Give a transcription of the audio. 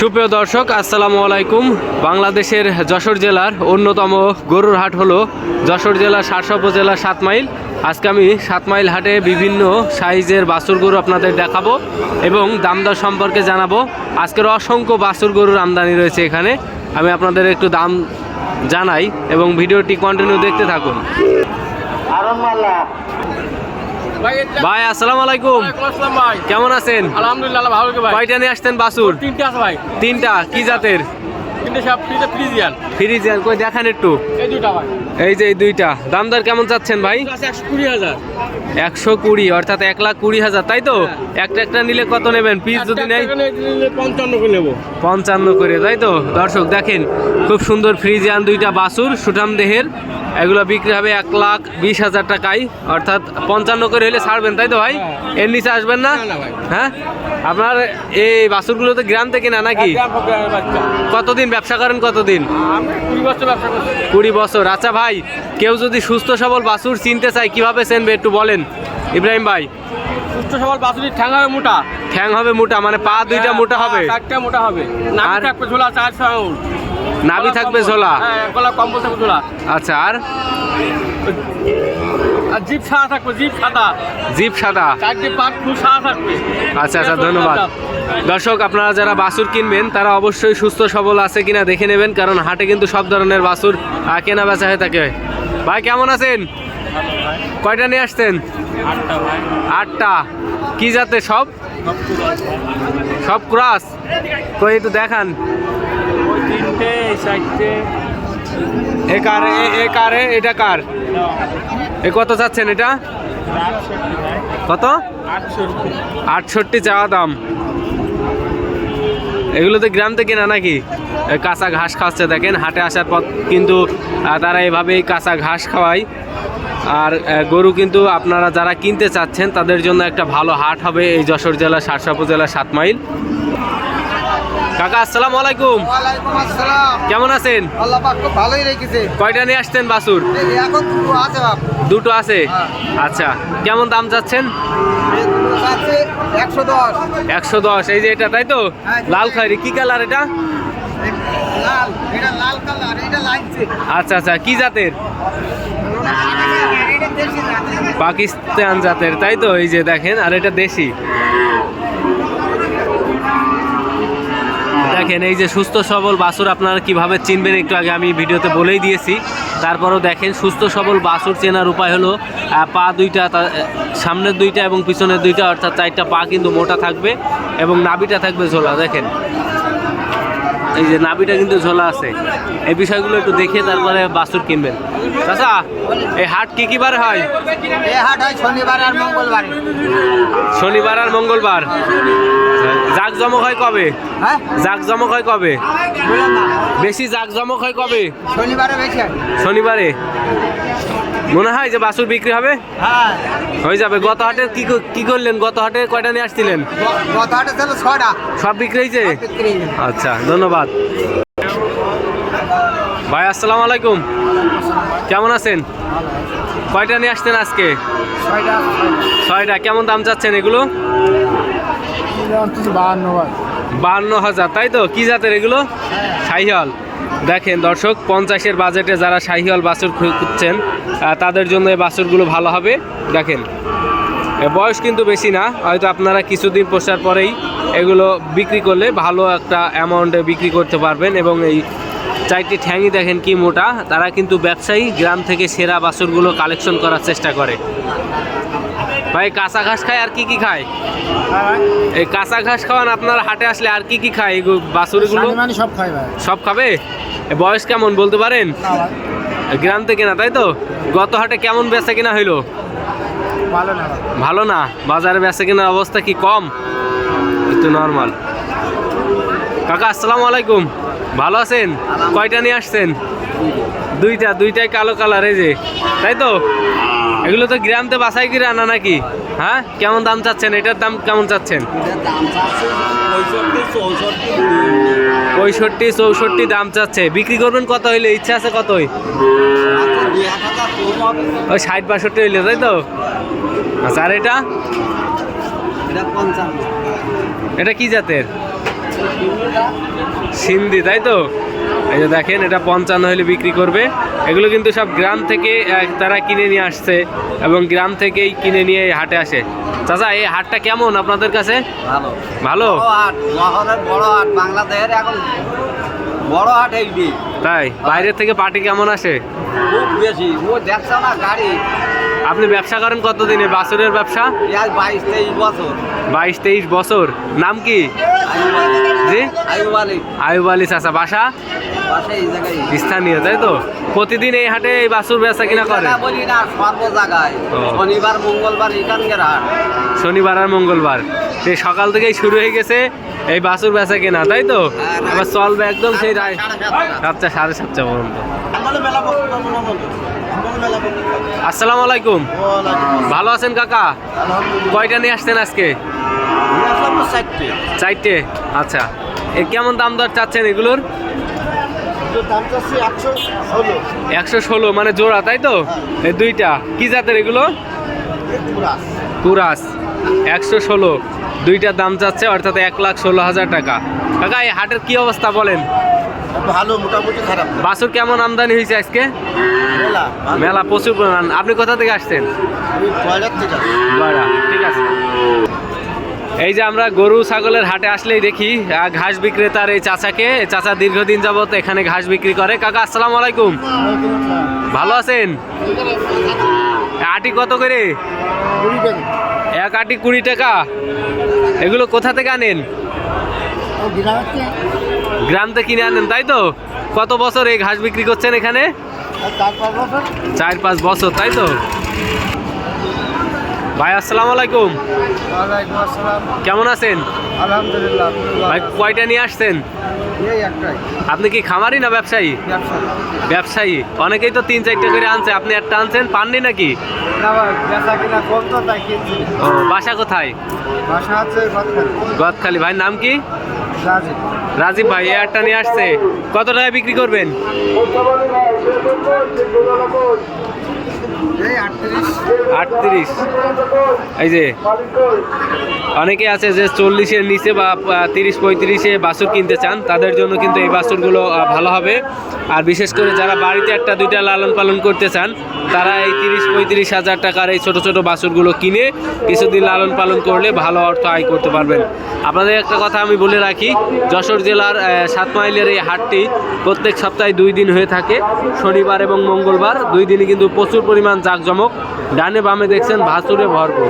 সুপ্রিয় দর্শক, আসসালামু আলাইকুম। বাংলাদেশের যশোর জেলার অন্যতম গরুর হাট হলো যশোর জেলার সারসা উপজেলার সাত মাইল। আজকে আমি সাত মাইল হাটে বিভিন্ন সাইজের বাছুর গরু আপনাদের দেখাবো এবং দাম দর সম্পর্কে জানাব। আজকের অসংখ্য বাছুর গরুর আমদানি রয়েছে এখানে। আমি আপনাদের একটু দাম জানাই এবং ভিডিওটি কন্টিনিউ দেখতে থাকুন। ভাই আসসালামু আলাইকুম। ভাই। কেমন আছেন? আলহামদুলিল্লাহ ভালো ভাই। কয়টা নিয়ে আসতেন বাছুর তিনটে আছে ভাই। তিনটা কি জাতের? তিনটে সব তিনটে ফ্রিজিয়ান। ফ্রিজিয়ান কই দেখান একটু। এই যে এই দুইটা দাম দর কেমন চাচ্ছেন ভাই? একশো কুড়ি হাজার। একশো কুড়ি অর্থাৎ এক লাখ কুড়ি হাজার তাই তো? একটা একটা নিলে কত নেবেন? পিস যদি নেই? পঞ্চান্ন করে নেব। পঞ্চান্ন করে তাই তো? দর্শক দেখেন খুব সুন্দর ফ্রিজিয়ান দুইটা বাসুর সুঠাম দেহের। এগুলো বিক্রি হবে এক লাখ বিশ হাজার টাকায়। অর্থাৎ পঞ্চান্ন করে হলে ছাড়বেন তাই তো ভাই? এর নিচে আসবেন না। হ্যাঁ? আপনার এই বাসুরগুলো তো গ্রাম থেকে না নাকি? বাচ্চা। কতদিন ব্যবসা করেন কতদিন? কুড়ি বছর ব্যবসা কুড়ি বছর। আচ্ছা ভাই কেউ যদি সুস্থ সবল বাছুর চিনতে চায় কীভাবে চেনবে একটু বলেন? ইব্রাহিম ভাই। সুস্থ সবল বাছুরি ঠ্যাং হবে মোটা। ঠ্যাং হবে মোটা মানে পা দুইটা হ্যাঁ, মোটা হবে? চারটা মোটা হবে। আর? ঝোলা আঙুল নাভি থাকবে ঝোলা? হ্যাঁ গলা কম্বল থাকবে ঝোলা। আচ্ছা আর? জিপ সাদা থাকবে জিপ সাদা। জিপ সাদা। চারটে পাক ফুল সাদা থাকবে। আচ্ছা আচ্ছা ধন্যবাদ। দর্শক আপনারা যারা বাছুর কিনবেন তারা অবশ্যই সুস্থ সবল আছে কিনা দেখে নেবেন কারণ হাটে কিন্তু সব ধরনের আহ, কেনা বেচা হয়ে থাকে। ভাই কেমন আছেন? কয়টা নিয়ে আসতেন আটটা কি জাতে সব? সব ক্রাস। কই একটু দেখান। তিনটে, এই এ কারে, এ- কারে এটা কার? এ কত চাচ্ছেন এটা? কত? আটষট্টি চাওয়া দাম। এগুলো তো গ্রাম থেকে না নাকি? কাঁচা ঘাস খাওয়াচ্ছে দেখেন, হাটে আসার পর কিন্তু তারা এভাবেই কাঁচা ঘাস খাওয়ায়। আর গরু কিন্তু আপনারা যারা কিনতে চাচ্ছেন, তাদের জন্য একটা ভালো হাট হবে এই যশোর জেলা সারসাপুর জেলা সাত মাইল। কাকা আসসালামু আলাইকুম। ওয়ালাইকুম আসসালাম। কেমন আছেন? আল্লাহ পাক খুব ভালোই রেখেছে। কয়টা নিয়ে আসতেন বাসুর? এখন দুটো আছে বাপ। দুটো আছে? হ্যাঁ। আচ্ছা কেমন দাম আছে একশো দশ। এই যে এটা তাই তো? হ্যাঁ। লাল খয়েরি কি কালার এটা? আচ্ছা আচ্ছা কি জাতের। পাকিস্তান জাতের তাই তো? এই যে দেখেন আর এটা দেশি। দেখেন, এই যে সুস্থ সবল বাসুর আপনারা কীভাবে চিনবেন একটু আগে আমি ভিডিওতে বলেই দিয়েছি। তারপরও দেখেন, সুস্থ সবল বাসুর চেনার উপায় হলো পা দুইটা সামনের দুইটা এবং পিছনের দুইটা, অর্থাৎ চারটা পা কিন্তু মোটা থাকবে এবং নাবিটা থাকবে ঝোলা, দেখেন। এই যে নাবিটা কিন্তু ঝোলা আছে। এই বিষয়গুলো একটু দেখে তারপরে বাছুর কিনবেন। চাচা এই হাট কি কি বার হয়? এই হাট হয় শনিবার আর মঙ্গলবার। শনিবার আর মঙ্গলবার। জাক জমক হয় কবে? হ্যাঁ? জাক জমক হয় কবে? বেশি জাক জমক হয় কবে? শনিবারে বেশি শনিবারে? মনে হয় যে বাছুর বিক্রি হবে? হ্যাঁ। হয়ে যাবে। গত হাটে কি কি করলেন? গত হাটে কয়টা নিয়ে আসছিলেন? গত হাটে ছিল ছটা সব বিক্রি হয়েছে? হয়ে। আচ্ছা ধন্যবাদ। ভাই আসসালামু আলাইকুম। কেমন আছেন? কয়টা নিয়ে আসছেন আজকে? ছয়টা। ছয়টা। কেমন দাম চাচ্ছেন এগুলো? বাহান্ন বান্ন হাজার, তাই তো? কি জাতের এগুলো? শাহিওয়াল। দেখেন দর্শক, পঞ্চাশের বাজেটে যারা শাহিওয়াল বাছুর খুঁজছেন তাদের জন্য এই বাছুরগুলো ভালো হবে। দেখেন বয়স কিন্তু বেশি না, হয়তো আপনারা কিছুদিন পোষার পরেই এগুলো বিক্রি করলে ভালো একটা অ্যামাউন্টে বিক্রি করতে পারবেন এবং এই চারটি ঠ্যাঙই দেখেন কি মোটা, তারা কিন্তু ব্যবসায়ী, গ্রাম থেকে সেরা বাছুরগুলো কালেকশন করার চেষ্টা করে। ভাই কাঁচা ঘাস খায় আর কি কি খায়? এই কাঁচা ঘাস খাওয়ান আপনার হাটে আসলে আর কি কি খায়? এগুলো বাছুরগুলো মানে সব খাই ভাই। সব খাবে? এ বয়স কেমন বলতে পারেন? গ্রাম থেকে না তাই তো? গত হাটে কেমন বেচা কিনা হইল? ভালো না ভালো না? বাজারে বেচা কেনার অবস্থা কি কম? একটু নর্মাল কাকা আসসালামু আলাইকুম। ভালো আছেন? কয়টা নিয়ে আসছেন? দুইটা দুইটাই কালো কালার এই যে। তাই তো? এগুলো তো গ্রামতে বাসাই করে আনা নাকি? হ্যাঁ? কেমন দাম চাচ্ছেন? এটার দাম কেমন চাচ্ছেন? পঁয়ষট্টি চৌষট্টি। দাম চাচ্ছে। বিক্রি করবেন কত হইলে? ইচ্ছা আছে কতই ওই ষাট বাষট্টি হইলে তাই তো? আচ্ছা আর এটা? এটা কি জাতের? সিন্ধি তাই তো? এই যে দেখেন এটা পঞ্চান্ন হলে বিক্রি করবে। এগুলো কিন্তু সব গ্রাম থেকে তারা কিনে নিয়ে আসছে এবং গ্রাম থেকেই কিনে নিয়ে হাটে আসে। চাচা এই হাটটা কেমন আপনাদের কাছে? ভালো। ভালো? হাট মহলের বড় হাট বাংলাদেশের এখন বড় হাট এইটি। তাই? বাইরের থেকে পার্টি কেমন আসে? খুব বেশি। ও দেখছ না গাড়ি। আপনি ব্যবসা করেন কতদিনে? বাছুরের ব্যবসা? বাইশ তেইশ বছর। বাইশ তেইশ বছর। নাম কি। জি? আয়ুব আলী। আয়ুব আলী চাচা বাসা? স্থানীয় তাই তো? প্রতিদিন এই হাটে এই বাছুর বেচা কিনা করে। বলি না সর্ব জায়গায় শনিবার মঙ্গলবার এখানকার হাট শনিবার আর মঙ্গলবার। সেই সকাল থেকেই শুরু হয়ে গেছে এই বাছুর বেচা কেনা তাই তো? আবার চলবে একদম সেই রায় সাতটা। সাড়ে সাতটা পর্যন্ত। আসসালামু আলাইকুম। ভালো আছেন কাকা? কয়টা নিয়ে আসছেন আজকে? চারটে। আচ্ছা। এ কেমন দাম দর চাচ্ছেন এগুলোর? একশো ষোলো। মানে জোড়া তাই তো? এই দুইটা। কি জাতের এগুলো। কুরাস। একশো ষোলো। দুইটার দাম চাচ্ছে অর্থাৎ এক লাখ ষোলো হাজার টাকা। কাকা এই হাটের কি অবস্থা বলেন? ভালো মোটামুটি খারাপ। না। বাছুর কেমন আমদানি হয়েছে আজকে? মেলা প্রচুর পরিমাণ। আপনি কোথা থেকে আসছেন? ঠিক আছে। এই যে আমরা গরু ছাগলের হাটে আসলেই দেখি ঘাস বিক্রেতার এই চাচাকে। চাচা দীর্ঘদিন যাবত এখানে ঘাস বিক্রি করে। কাকা, আসসালামু আলাইকুম। ভালো আছেন? আটি কত করে? এক আটি কুড়ি টাকা। এগুলো কোথা থেকে আনেন? গ্রাম থেকে কিনে আনেন, তাই তো? কত বছর এই ঘাস বিক্রি করছেন এখানে? চার পাঁচ বছর, তাই তো? ভাই আসসালামু আলাইকুম। ওয়ালাইকুম আসসালাম। কেমন আছেন? আলহামদুলিল্লাহ ভাই কয়টা নিয়ে আসছেন? আপনি কি খামারি না ব্যবসায়ী? ব্যবসায়ী। অনেকেই তো তিন চারটে করে আনছে। আপনি একটা আনছেন পাননি নাকি? বাসা কোথায়? বাসা আছে গদখালি। ভাই নাম কি? রাজি রাজীব ভাই একটা নিয়ে আসছে। কত টাকায় বিক্রি করবেন? আটত্রিশ। এই যে, অনেকে আছে যে চল্লিশের নিচে বা তিরিশ পঁয়ত্রিশে বাছুর কিনতে চান, তাদের জন্য কিন্তু এই বাছুরগুলো ভালো হবে। আর বিশেষ করে যারা বাড়িতে একটা, দুইটা লালন পালন করতে চান, তারা এই তিরিশ পঁয়ত্রিশ হাজার টাকার এই ছোট ছোট বাছুরগুলো কিনে কিছুদিন লালন পালন করলে ভালো অর্থ আয় করতে পারবেন। আপনাদের একটা কথা আমি বলে রাখি, যশোর জেলার আহ, সাত মাইলের এই হাটটি প্রত্যেক সপ্তাহে দুই দিন হয়ে থাকে। শনিবার এবং মঙ্গলবার দুই দিনই কিন্তু প্রচুর পরিমাণ জাঁকজমক। ডানে বামে দেখছেন ভাসুরে ভরপুর।